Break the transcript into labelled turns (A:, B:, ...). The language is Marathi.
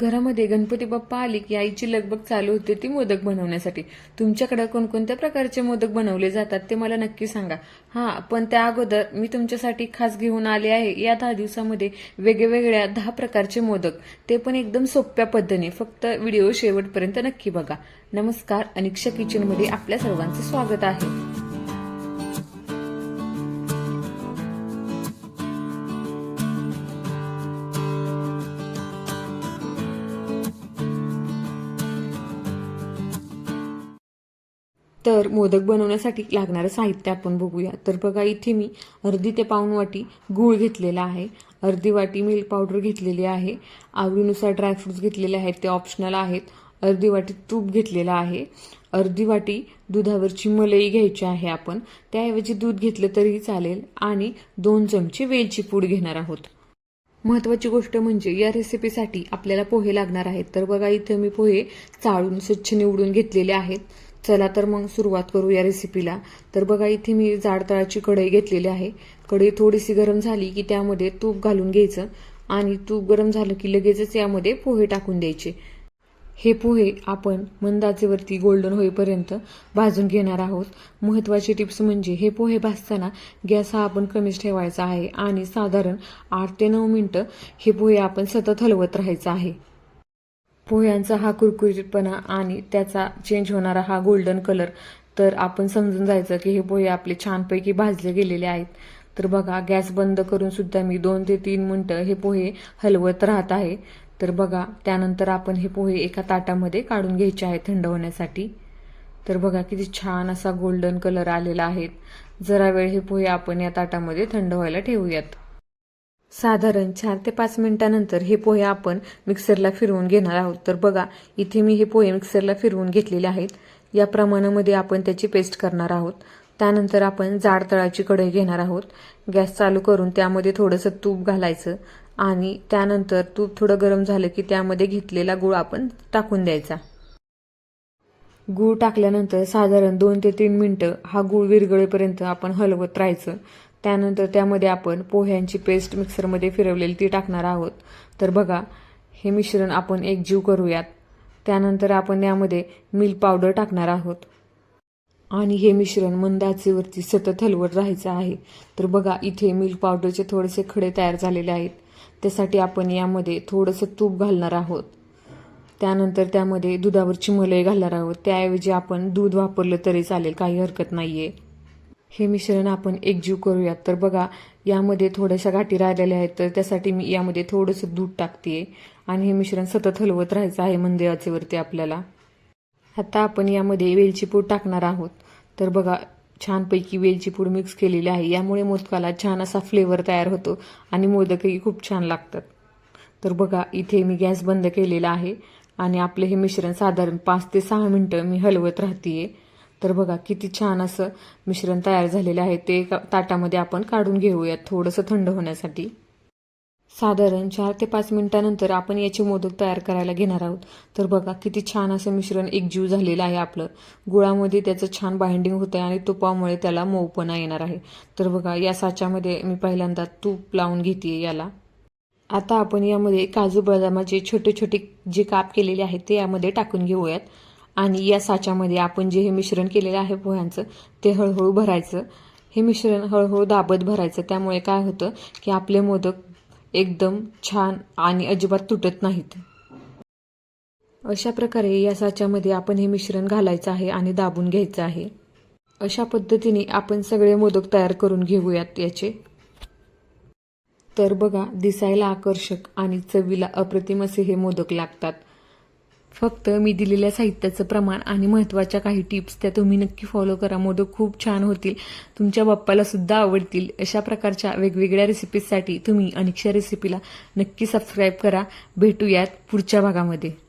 A: घरामध्ये गणपती बाप्पा आले की आईची लगबग चालू होते ती मोदक बनवण्यासाठी. तुमच्याकडे कोणकोणत्या प्रकारचे मोदक बनवले जातात ते मला नक्की सांगा. हा पण त्या अगोदर मी तुमच्यासाठी खास घेऊन आले आहे. या दहा दिवसामध्ये वेगवेगळ्या दहा प्रकारचे मोदक. ते पण एकदम सोप्या पद्धतीने. फक्त व्हिडिओ शेवटपर्यंत नक्की बघा. नमस्कार अनिक्षा किचनमध्ये आपल्या सर्वांचे स्वागत आहे. तर मोदक बनवण्यासाठी लागणारं साहित्य आपण बघूया. तर बघा इथे मी अर्धी ते पाऊण वाटी गूळ घेतलेला आहे. अर्धी वाटी मिल्क पावडर घेतलेली आहे. आवडीनुसार ड्रायफ्रूट्स घेतलेले आहेत ते ऑप्शनल आहेत. अर्धी वाटी तूप घेतलेलं आहे. अर्धी वाटी दुधावरची मलई घ्यायची आहे आपण. त्याऐवजी दूध घेतलं तरीही चालेल आणि दोन चमचे वेलची पूड घेणार आहोत. महत्वाची गोष्ट म्हणजे या रेसिपीसाठी आपल्याला पोहे लागणार आहेत. तर बघा इथे मी पोहे चाळून स्वच्छ निवडून घेतलेले आहेत. चला तर मग सुरुवात करू या रेसिपीला तर बघा इथे मी जाड तळाची कढई घेतलेली आहे. कढई थोडीशी गरम झाली की त्यामध्ये तूप घालून घ्यायचं आणि तूप गरम झालं की लगेचच यामध्ये पोहे टाकून द्यायचे. हे पोहे आपण मंदाचेवरती गोल्डन होईपर्यंत भाजून घेणार आहोत. महत्वाची टिप्स म्हणजे हे पोहे भाजताना गॅस हा आपण कमीच ठेवायचा आहे आणि साधारण आठ ते नऊ मिनटं हे पोहे आपण सतत हलवत राहायचं आहे. पोह्यांचा हा कुरकुरीतपणा आणि त्याचा चेंज होणारा हा गोल्डन कलर तर आपण समजून जायचं की हे पोहे आपले छानपैकी भाजले गेलेले आहेत. तर बघा गॅस बंद करून सुद्धा मी दोन ते तीन मिनटं हे पोहे हलवत राहत आहे. तर बघा त्यानंतर आपण हे पोहे एका ताटामध्ये काढून घ्यायचे आहे थंड होण्यासाठी तर बघा किती छान असा गोल्डन कलर आलेला आहे. जरा वेळ हे पोहे आपण या ताटामध्ये थंड व्हायला ठेवूयात. साधारण चार ते पाच मिनिटानंतर हे पोहे आपण मिक्सरला फिरवून घेणार आहोत. तर बघा इथे मी हे पोहे मिक्सरला फिरवून घेतलेले आहेत. या प्रमाणामध्ये आपण त्याची पेस्ट करणार आहोत. त्यानंतर आपण जाड तळाची कढई घेणार आहोत. गॅस चालू करून त्यामध्ये थोडंसं तूप घालायचं आणि त्यानंतर तूप थोडं गरम झालं की त्यामध्ये घेतलेला गुळ आपण टाकून द्यायचा. गूळ टाकल्यानंतर साधारण दोन ते तीन मिनटं हा गूळ विरगळेपर्यंत आपण हलवत राहायचं. त्यानंतर त्यामध्ये आपण पोह्यांची पेस्ट मिक्सरमध्ये फिरवलेली ती टाकणार आहोत. तर बघा हे मिश्रण आपण एकजीव करूयात. त्यानंतर आपण यामध्ये मिल्क पावडर टाकणार आहोत. आणि हे मिश्रण मंद आचेवरती सतत हलवत राहायचं आहे. तर बघा इथे मिल्क पावडरचे थोडेसे खडे तयार झालेले आहेत. त्यासाठी आपण यामध्ये थोडंसं तूप घालणार आहोत. त्यानंतर त्यामध्ये दुधावरची मलई घालणार आहोत. त्याऐवजी आपण दूध वापरलं तरी चालेल काही हरकत नाही आहे हे मिश्रण आपण एकजीव करूयात. तर बघा यामध्ये थोड्याशा गाठी राहिलेल्या आहेत तर त्यासाठी मी यामध्ये थोडंसं दूध टाकते आणि हे मिश्रण सतत हलवत राहायचं आहे मंद आचेवरती आपल्याला. आता आपण यामध्ये वेलची पूड टाकणार आहोत. तर बघा छानपैकी वेलची पूड मिक्स केलेली आहे. यामुळे मोदकाला छान असा फ्लेवर तयार होतो आणि मोदकही खूप छान लागतात. तर बघा इथे मी गॅस बंद केलेला आहे आणि आपलं हे मिश्रण साधारण पाच ते सहा मिनटं मी हलवत राहतीये. तर बघा किती छान असं मिश्रण तयार झालेलं आहे. ते ताटामध्ये आपण काढून घेऊयात थोडंसं थंड होण्यासाठी. साधारण चार ते पाच मिनिटानंतर आपण याचे मोदक तयार करायला घेणार आहोत. तर बघा किती छान असं मिश्रण एकजीव झालेलं आहे आपलं. गुळामध्ये त्याचं छान बाइंडिंग होतं आहे आणि तुपामुळे त्याला मऊपणा येणार आहे. तर बघा या साच्यामध्ये मी पहिल्यांदा तूप लावून घेते याला. आता आपण यामध्ये काजू बदामाचे छोटे छोटे जे काप केलेले आहेत ते यामध्ये टाकून घेऊयात. आणि या साच्यामध्ये आपण जे हे मिश्रण केलेलं आहे पोह्यांचं ते हळूहळू भरायचं. हे मिश्रण हळूहळू दाबत भरायचं. त्यामुळे काय होतं की आपले मोदक एकदम छान आणि अजिबात तुटत नाहीत. अशा प्रकारे या साच्यामध्ये आपण हे मिश्रण घालायचं आहे आणि दाबून घ्यायचं आहे. अशा पद्धतीने आपण सगळे मोदक तयार करून घेऊयात याचे. तर बघा दिसायला आकर्षक आणि चवीला अप्रतिम असे हे मोदक लागतात. फक्त मी दिलेल्या साहित्याचं प्रमाण आणि महत्त्वाच्या काही टिप्स त्या तुम्ही नक्की फॉलो करा. मोदक खूप छान होतील. तुमच्या बाप्पाला सुद्धा आवडतील. अशा प्रकारच्या वेगवेगळ्या रेसिपीजसाठी तुम्ही अनिक्षा रेसिपीला नक्की सबस्क्राईब करा. भेटूयात पुढच्या भागामध्ये.